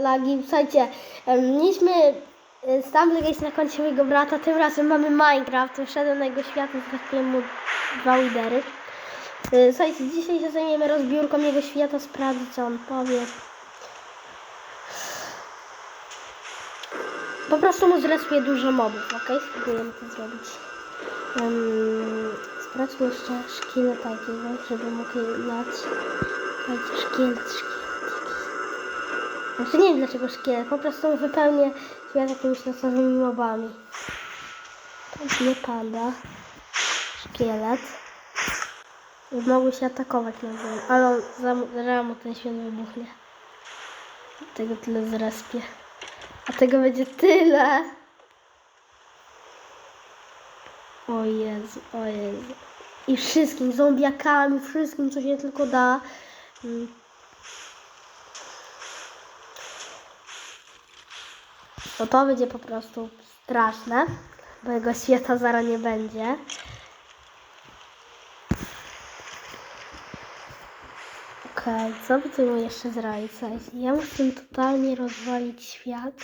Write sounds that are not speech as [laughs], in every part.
lagi. Słuchajcie, mieliśmy e, Stumble Games na koncie mojego brata, tym razem mamy Minecraft. Wszedłem na jego świat i zrespiłem mu dwa widery. E, Słuchajcie, dzisiaj się zajmiemy rozbiórką jego świata, sprawdzę co on powie. Po prostu mu zrespię dużo mobów, ok? Spróbujemy to zrobić. Um, sprawdźmy jeszcze szkielet takiego, żeby mógł dać. Słuchajcie, szkielet, szkielet. Znaczy nie wiem dlaczego szkielet, po prostu wypełnię świat jakimiś losowymi mobami. To nie panda. Szkielet. Mogły się atakować nawzajem, ale on zaraz mu ten świat wybuchnie. Tego tyle zrespię. A tego będzie tyle. O Jezu, o Jezu. I wszystkim, zombiakami, wszystkim, co się tylko da. Bo to będzie po prostu straszne, bo jego świata zara nie będzie. Okej, co by tu jeszcze zrobić? Ja muszę totalnie rozwalić świat.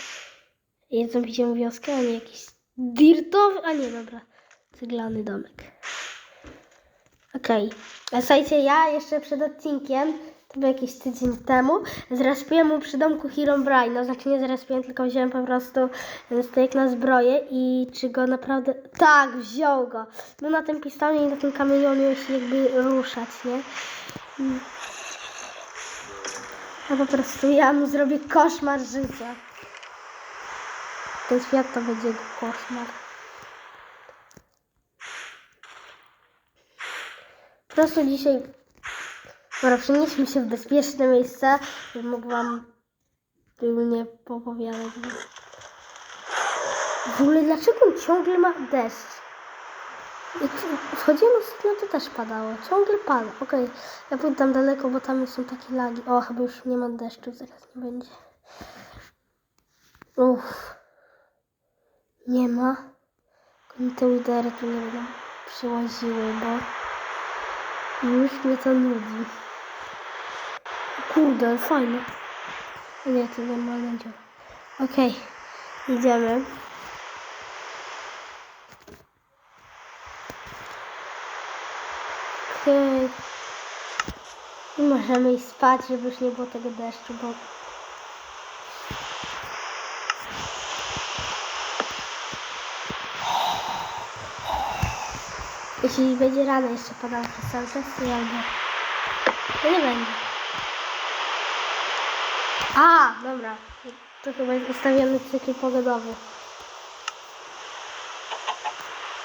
I zrobić wioskę, a nie jakiś dirtowy, a nie, dobra, ceglany domek. Okej, okay. słuchajcie, ja jeszcze przed odcinkiem, to był jakiś tydzień temu, zrespiłem mu przy domku Herobrine, no znaczy nie zrespiłem, tylko wziąłem po prostu e, stojek na zbroję i czy go naprawdę, tak, wziął go. No na tym pistonie i na tym kamieniu on miał się jakby ruszać, nie? A po prostu ja mu zrobię koszmar życia. Ten świat to będzie jego koszmar. Po prostu dzisiaj Dobra, przenieśmy się w bezpieczne miejsce, żeby mógł wam pilnie popowiadać. W ogóle dlaczego ciągle ma deszcz? Wchodziłem ostatnio, to też padało. Ciągle pada. Okej, ja pójdę tam daleko, bo tam są takie lagi. O, chyba już nie ma deszczu, zaraz nie będzie. Uff. Nie ma. Te udery tu nie będą przyłaziły, bo już mnie to nudzi. Kurde, fajne. Nie, to normalne działa. Okej, idziemy. Okej. I możemy iść spać, żeby już nie było tego deszczu, bo... Jeśli będzie rano jeszcze padało przez cały czas, to ja nie będzie. A, dobra. To chyba jest ustawiony cykl pogodowy.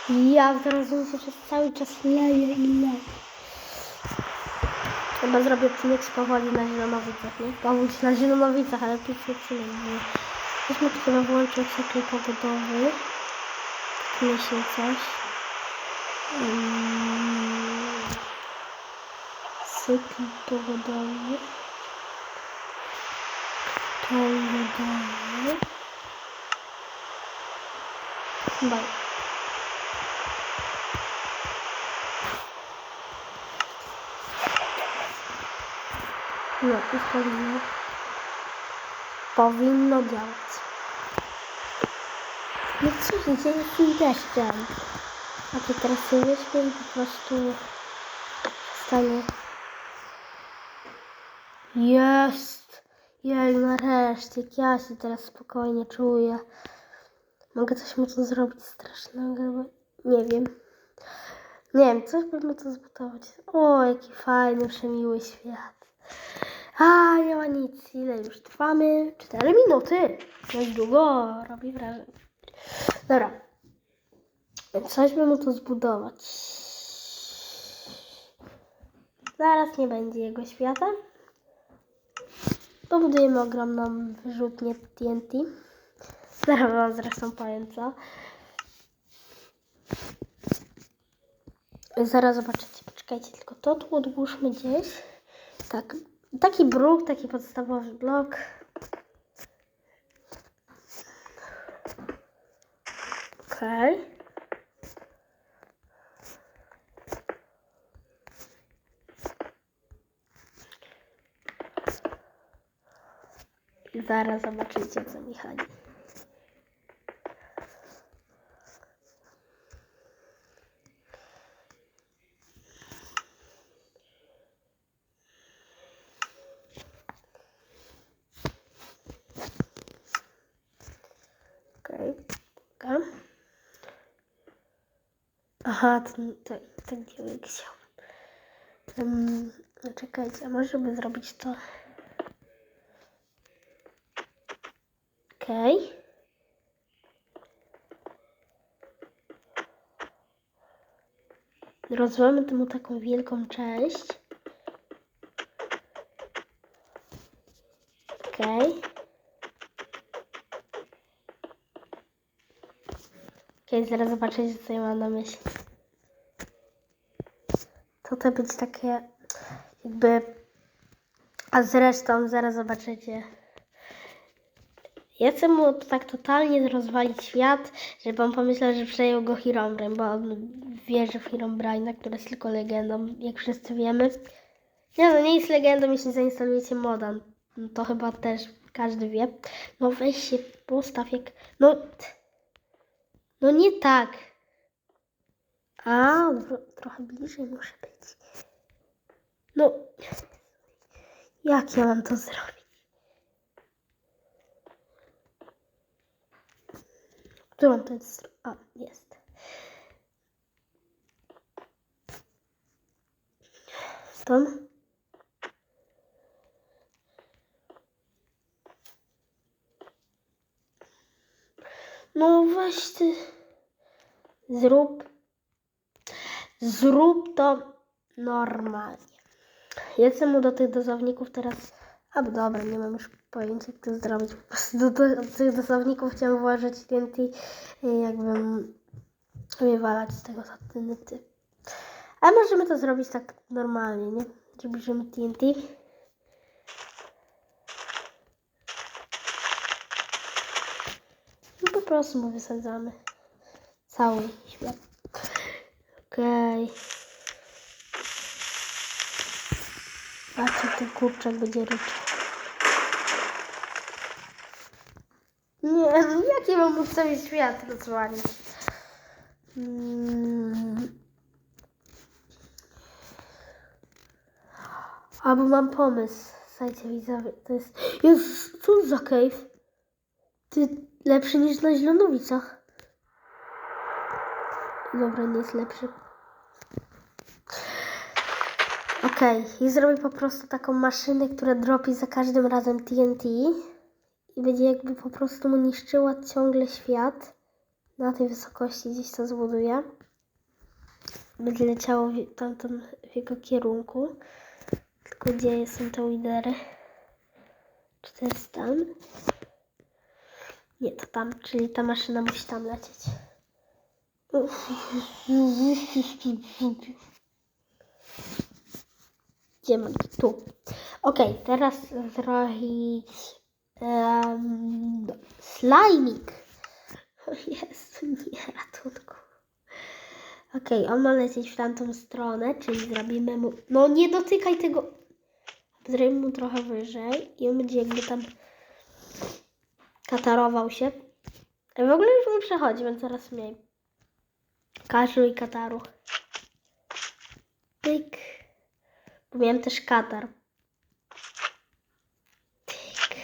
Ja teraz się przez cały czas leje i leje. Chyba zrobię odcinek z powoli na Zielonowicach, nie? Powódź na Zielonowicach, ale tu się przynajmniej. Weźmy tu chyba włączyć cykl pogodowy. Tak myślę coś. Mm. Cykl pogodowy. Pogodowy. Bye. No i powinno, powinno działać. No co się dzieje z tym deszczem? A teraz się wyśpię i po prostu stanie. Jest! Jej, nareszcie, jak ja się teraz spokojnie czuję. Mogę coś mu tu zrobić strasznego, nie wiem. Nie wiem, coś by mu tu zbudować. O, jaki fajny, przemiły świat. A, nie ma nic. Ile już trwamy? 4 minuty. Dość długo robi wrażenie. Dobra. Coś by mu tu zbudować. Zaraz nie będzie jego świata. Pobudujemy ogromną wyrzutnię TNT. Zaraz wam zresztą powiem co. Zaraz zobaczycie. Poczekajcie, tylko to tu odłóżmy gdzieś. Tak, taki bruk, taki podstawowy blok. Okej. Okay. Zaraz zobaczycie, co mi chodzi. Okej. Aha, to, to, to nie chciałam. Um, czekajcie, a może by zrobić to. Okej. Rozwalmy temu taką wielką część. Okej. Okej, zaraz zobaczycie, co ja mam na myśli. To to być takie jakby... A zresztą zaraz zobaczycie. Ja chcę mu tak totalnie rozwalić świat, żeby on pomyślał, że przejął go Herobrine, bo on wierzy w Herobrine'a, który jest tylko legendą, jak wszyscy wiemy. Nie no, nie jest legendą, jeśli zainstalujecie moda. No to chyba też każdy wie. No weź się, postaw jak... No... No nie tak. A, tro, trochę bliżej muszę być. No... Jak ja mam to zrobić? Którą to jest? A, jest. Tą? No ty. Zrób. Zrób to normalnie. Chcę mu do tych dozowników teraz. A dobra, nie mam już pojęcia, jak to zrobić. Po prostu do, do, do tych dozowników chciałam włożyć TNT, jakbym wywalać z tego TNT. A możemy to zrobić tak normalnie, nie? Że TNT. No po prostu mu wysadzamy. Cały świat. Okej. Patrzcie, ten kurczak będzie ryczał. Nie, jak ja mam cały świat rozwalić? Mm. Albo mam pomysł. Słuchajcie, widzowie, to jest... Jest, co za cave? Ty lepszy niż na Źlonowicach. Dobra, nie jest lepszy. Okej, i zrobię po prostu taką maszynę, która dropi za każdym razem TNT i będzie jakby po prostu mu niszczyła ciągle świat. Na tej wysokości gdzieś to zbuduję. Będzie leciało w tamtym w jego kierunku. Tylko gdzie są te widery? Czy to jest tam? Nie, to tam, czyli ta maszyna musi tam lecieć. Gdzie mam? Tu. Ok, teraz zrobić um, slajmik. [laughs] Jezu, nie, ratunku. Ok, on ma lecieć w tamtą stronę, czyli zrobimy mu... No nie dotykaj tego... Zrobimy mu trochę wyżej i on będzie jakby tam katarował się. W ogóle już nie przechodzi, więc coraz mniej. Kaszu i kataru. Tyk. Miałem też katar. Tyk.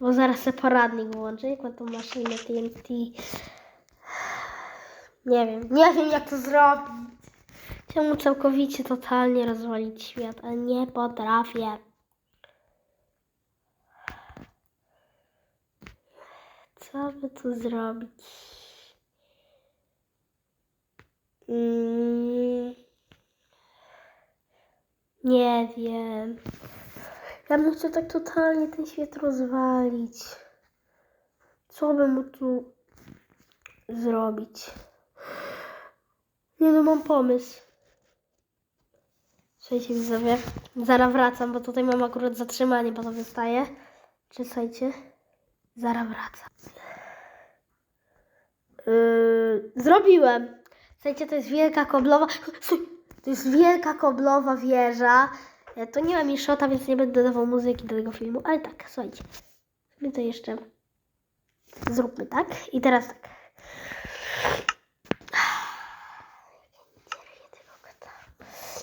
Bo zaraz se poradnik włączę, tą maszynę TNT. Nie wiem, nie wiem jak to zrobić. Chciałam całkowicie, totalnie rozwalić świat, ale nie potrafię. Co by tu zrobić? Mm. Nie wiem. Ja bym chciał tak totalnie ten świat rozwalić. Co bym mu tu zrobić? Nie no, mam pomysł. Słuchajcie, widzowie. Zaraz wracam, bo tutaj mam akurat zatrzymanie, bo to wystaje. Czy słuchajcie? Zaraz wracam. Yy, zrobiłem. Słuchajcie, to jest wielka koblowa. Słuchaj, To jest wielka koblowa wieża. To nie ma mi szota, więc nie będę dawał muzyki do tego filmu, ale tak, słuchajcie. My to jeszcze zróbmy tak. I teraz tak.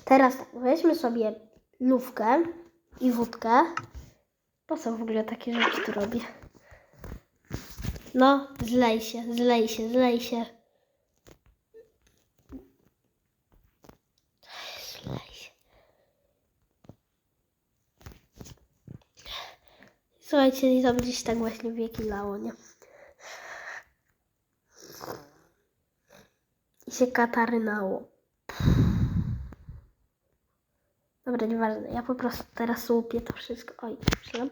Teraz tak, weźmy sobie lówkę i wódkę. Po co w ogóle takie rzeczy tu robię? No, zlej się, zlej się, zlej się. Słuchajcie, i to się tak właśnie wieki lało, nie? I się katarynało. Dobra, nieważne. Ja po prostu teraz łupię to wszystko. Oj, źle.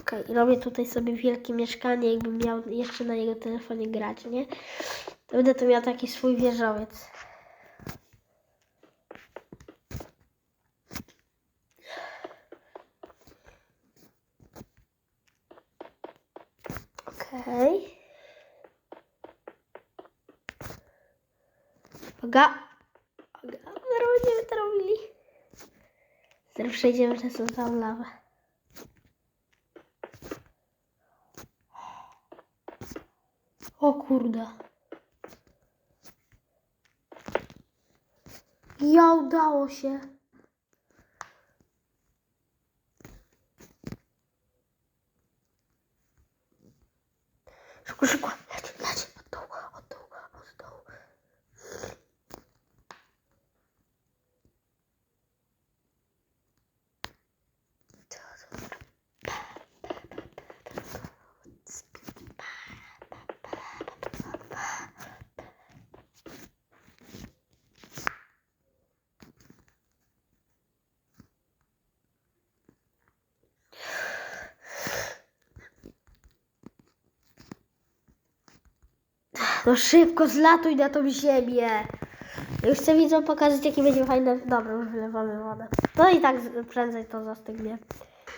Okej, i robię tutaj sobie wielkie mieszkanie, jakbym miał jeszcze na jego telefonie grać, nie? To będę tu miał taki swój wieżowiec. Okej. Uwaga. Uwaga. Zaraz będziemy to robili. Zaraz przejdziemy przez tą całą lawę. O kurde. Ja udało się. No szybko zlatuj na tą ziemię. Już chcę widzom pokazać, jaki będzie fajny. Dobra, już wylewamy wodę. No i tak prędzej to zastygnie.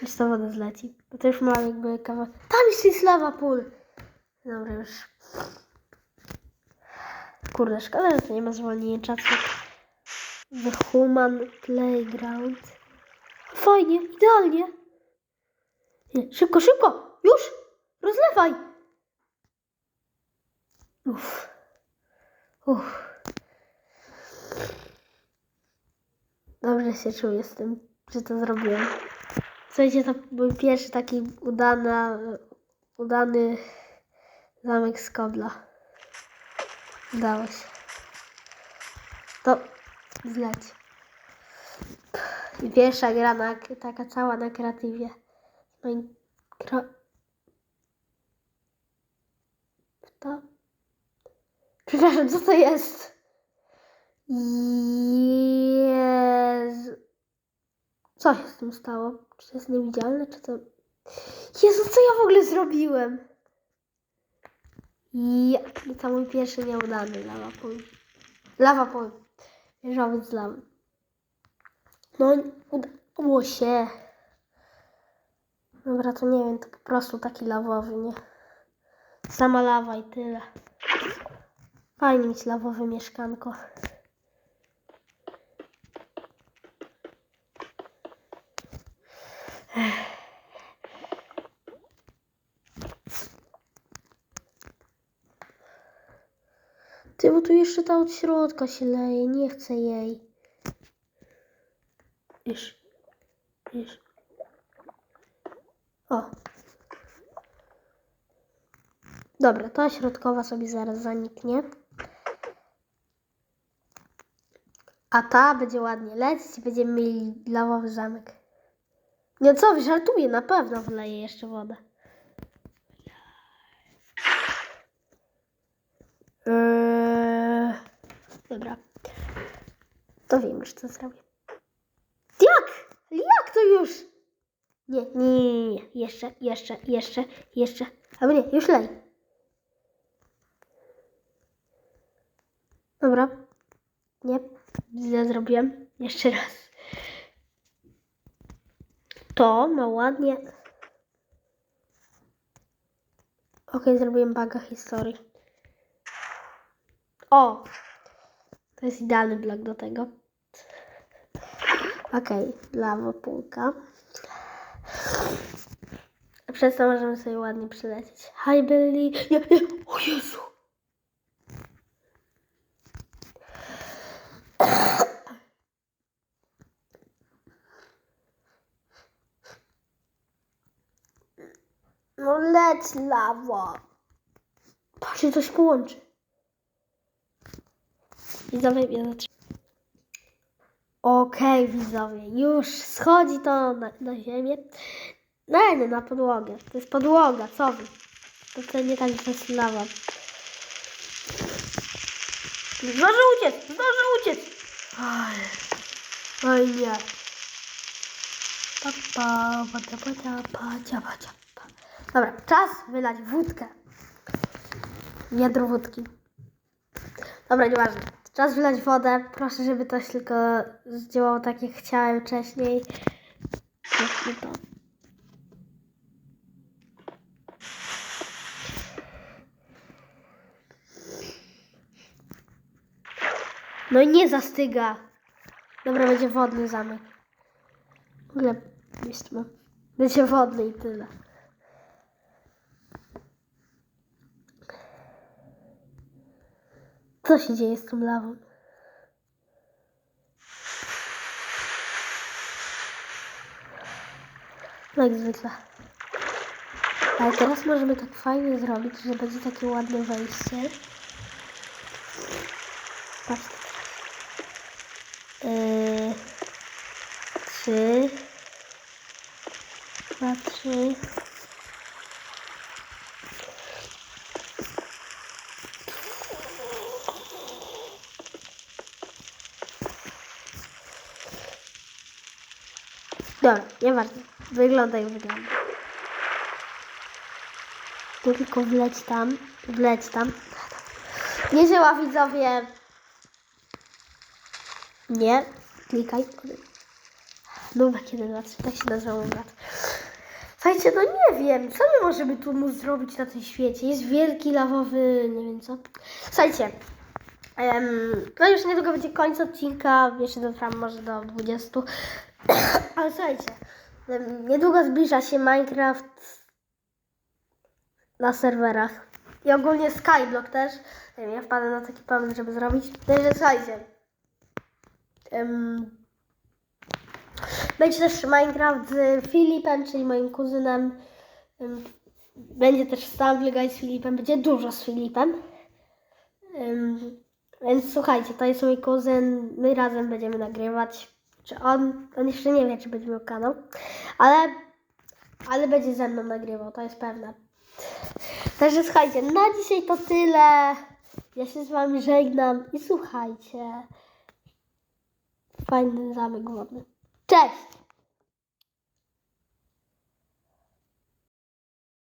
Już ta woda zleci. Bo to już mam jakby kawałek. Tam jest lawa pól. Dobra, już. Kurde, szkoda, że to nie ma zwolnienia czasu. The Human Playground. Fajnie, idealnie. Nie, szybko, szybko! Już! Rozlewaj! Uff. Uff. Dobrze się czuję z tym, że to zrobiłem. Słuchajcie, to był pierwszy taki udana, udany zamek z kodla. Udało się. To zleć. I pierwsza gra na, taka cała na kreatywie. Minecraft. Przepraszam, co to jest? Jezu. Co się z tym stało? Czy to jest niewidzialne, czy to... Jezu, co ja w ogóle zrobiłem? Ja... I to mój pierwszy nieudany lawa pól. Lawa pól. Wieżowiec z lawy. No, udało się. Dobra, to nie wiem, to po prostu taki lawowy, nie? Sama lawa i tyle. Fajnie mieć lawowe mieszkanko. Ty, bo tu jeszcze ta od środka się leje, nie chcę jej. Iż. Iż. O. Dobra, ta środkowa sobie zaraz zaniknie. A ta będzie ładnie lecieć i będziemy mieli lawowy zamek. Nie, co żartuję, na pewno wleję jeszcze wodę. Eee, dobra. To wiem już, co zrobię. Jak? Jak to już? Nie, nie, nie, nie. Jeszcze, jeszcze, jeszcze, jeszcze. Albo nie, już lej. Dobra. Nie, źle zrobiłem. Jeszcze raz. To ma ładnie. Ok, zrobiłem baga historii. O! To jest idealny blok do tego. Okej, lawa półka. Przez to możemy sobie ładnie przylecieć. Hi Billy. Nie, nie. O Jezu. No leć lawa. Patrz, się coś połączy. Widzowie, ja. Okej, widzowie, już schodzi to na, na ziemię. Nie, nie, na podłogę. To jest podłoga, co wy? To, to nie tak, że jest lawa. Zdążę uciec, zdążę uciec! Oj, oj nie. Pa, pa, pa, pa, pa, pa, pa, cia, pa. Dobra, czas wylać wódkę. Wiadro wódki. Dobra, nieważne. Czas wylać wodę. Proszę, żeby to się tylko zdziałało tak, jak chciałem wcześniej. Zróbmy to. No i nie zastyga. Dobra, będzie wodny zamek. W ogóle jest. Będzie wodny i tyle. Co się dzieje z tą lawą? No jak zwykle. Ale teraz możemy tak fajnie zrobić, że będzie takie ładne wejście. Patrzcie. Yy, trzy. Dwa, trzy. Dobra, nieważne. Wygląda jak wygląda. Tylko wleć tam, wleć tam. Nie działa widzowie. Nie. Klikaj. Nubek 1, 2, 3, tak się nazywa Nubek. Słuchajcie, no nie wiem, co my możemy tu mu zrobić na tym świecie? Jest wielki lawowy, nie wiem co. Słuchajcie, no już niedługo będzie koniec odcinka, jeszcze dotrwam może do 20. Ale słuchajcie, niedługo zbliża się Minecraft na serwerach. I ogólnie Skyblock też. Ja wpadłem na taki pomysł, żeby zrobić. Także słuchajcie. em, będzie też Minecraft z Filipem, czyli moim kuzynem. Em, Będzie też Stumble Guy z Filipem. Będzie dużo z Filipem. Em, Więc słuchajcie, to jest mój kuzyn. My razem będziemy nagrywać. Czy on, on jeszcze nie wie, czy będzie miał kanał, ale, ale będzie ze mną nagrywał, to jest pewne. Także słuchajcie, na dzisiaj to tyle. Ja się z wami żegnam i słuchajcie. Fajny zamek wodny. Cześć!